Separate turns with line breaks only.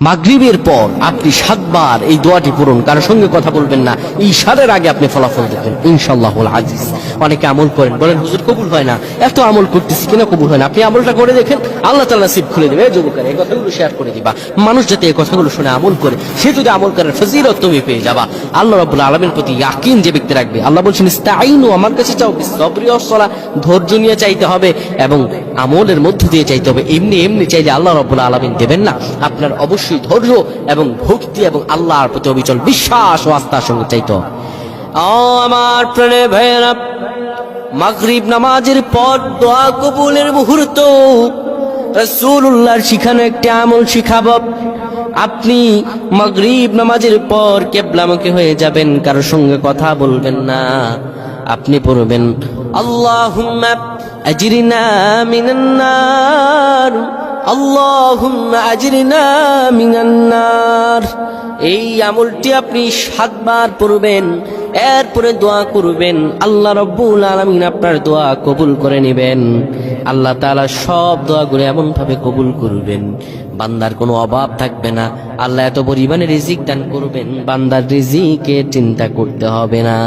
মাগরিবের পর আপনি সাতবার এই দোয়াটি পড়ুন। কারোর সঙ্গে কথা বলবেন না। ঈশারের আগে আপনি ফলাফল দেখবেন। ইনশাল্লাহ আজিজ। অনেকে আমল করেন, বলেন, হুজুর, কবুল হয় না। এত আমল করতেছি কিনা কবুল হয় না? আপনি আমলটা করে দেখেন, আল্লাহ তাল্লাহ সিপ খুলে দেবে যুবকের, এই কথাগুলো শেয়ার করে দিবা। মানুষ যাতে এই কথাগুলো শুনে আমল করে, সে যদি আমল করার ফজিলত তুমি পেয়ে যাবা। আল্লাহ রাব্বুল আলমের প্রতি ইয়াকিন যে ব্যক্তি রাখবে। আল্লাহ বলছেন ইস্তাইনু আমার কাছে চাও, বিসবরি অসলা ধৈর্য নিয়ে চাইতে হবে এবং আমলের মধ্য দিয়ে চাইতে হবে। এমনি এমনি চাইলে আল্লাহ রাব্বুল আলামিন দেবেন না। আপনার অবশ্যই ধৈর্য এবং ভক্তি এবং আল্লাহর প্রতি অবিচল বিশ্বাস ও আস্থার সঙ্গে চাইতে আমার প্রাণে ভাইয়েরা, মাগরিব নামাজের পর দোয়া কবুলের মুহূর্ত। রসুল্লাহর শিখানো একটি আমল শিখাব। আপনি মাগরিব নামাজের পর কেবলামুখী হয়ে যাবেন, কারোর সঙ্গে কথা বলবেন না। আপনি পড়বেন আজরিনা মিনান নার। এই আমলটি আপনি সাতবার পড়বেন, এরপরে দোয়া করবেন। আল্লাহ রব্বুল আলমিন আপনার দোয়া কবুল করে নেবেন। আল্লাহ তাআলা সব দোয়াগুলো এমন ভাবে কবুল করবেন। বান্দার কোনো অভাব থাকবে না। আল্লাহ এত পরিমাণে রিজিক দান করবেন, বান্দার রিজিকে চিন্তা করতে হবে না।